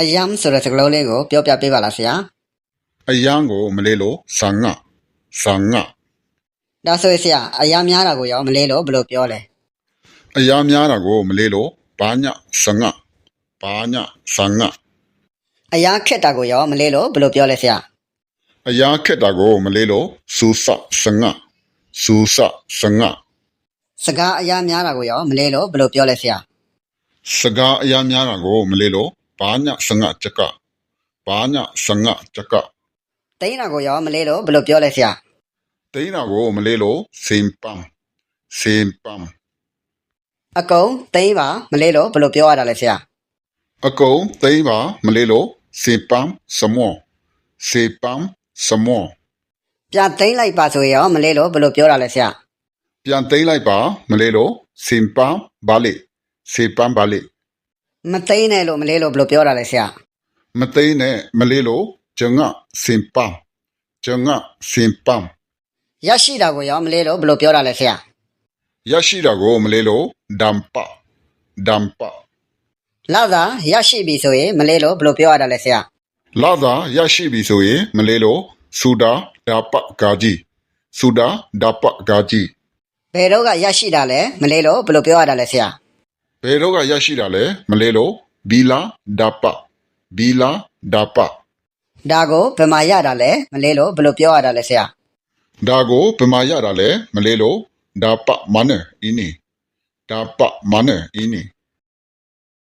အယမ်ဆိုတဲ့စကားလုံးလေးကိုပြောပြပေးပါလားဆရာအယံကိုမလေးလို့ဆန်ငါဆန်ငါဒါဆိုရင်ဆရာအယမ်များတာကိုရောမလေးလို့ဘယ်လိုပြောလဲအယားများတာကိုမလေးလို့ဘာညဆန်ငါဘာညဆန်ငါအယမ်ခက်တာကိုရောမလေးလို့ဘယ်လိုပြောလဲဆရာအယားခက်တာကိုမလေးလို့စူဆဆန်ငါစူဆဆန်ငါစကားအယမ်များတာကိုရောမလေးလို့ဘယ်လိုပြောလဲဆရာစကားအယားများတာကိုမလေးလို့ ဘာညဆန်ငါချက်ကဘာညဆန်ငါချက်ကတိန်းတာကိုရောမလေးလို့ဘယ်လိုပြောလဲဆရာတိန်းတာကိုမလေးလို့စင်ပမ်စင်ပမ်အကုန်တိန်းပါမလေးလို့ဘယ်လိုပြောရတာလဲဆရာအကုံသိမ်းပါမလေးလို့စေပမ်စမောစေပမ်စမောပြန်တိန်းလိုက်ပါဆိုရင်ရောမလေးလို့ဘယ်လိုပြောတာလဲဆရာပြန်သိမ်းလိုက်ပါမလေးလို့စင်ပမ်ဘာလေစေပမ်ဘာလေ မတိန်းနဲ့လို့မလေးလို့ဘယ်လိုပြောတာလဲဆရာမသိမ်းနဲ့မလေးလို့ဂျငါစင်ပမ်ဂျငါစင်ပမ်ရရှိတာကိုရောမလေးလို့ဘယ်လိုပြောတာလဲဆရာရရှိတာကိုမလေးလို့ဒမ်ပဒမ်ပလာသာရရှိပြီဆိုရင်မလေးလို့ဘယ်လိုပြောရတာလဲဆရာလာသာရရှိပြီဆိုရင်မလေးလို့ဆူဒါဒါပဂါကြီးဆူဒါဒါပဂါကြီးဘယ်တော့ကရရှိတာလဲမလေးလို့ဘယ်လိုပြောရတာလဲဆရာ ဘယ်တော့ကရရှိတာလဲမလေးလို့ဘီလာဒါပဘီလာဒါပဒါကိုဘယ်မှာရတာလဲမလေးလို့ဘယ်လိုပြောရတာလဲဆရာဒါကိုဘယ်မှာရတာလဲမလေးလို့ဒါပမနဲ့အင်းနီဒါပမနဲ့အင်းနီ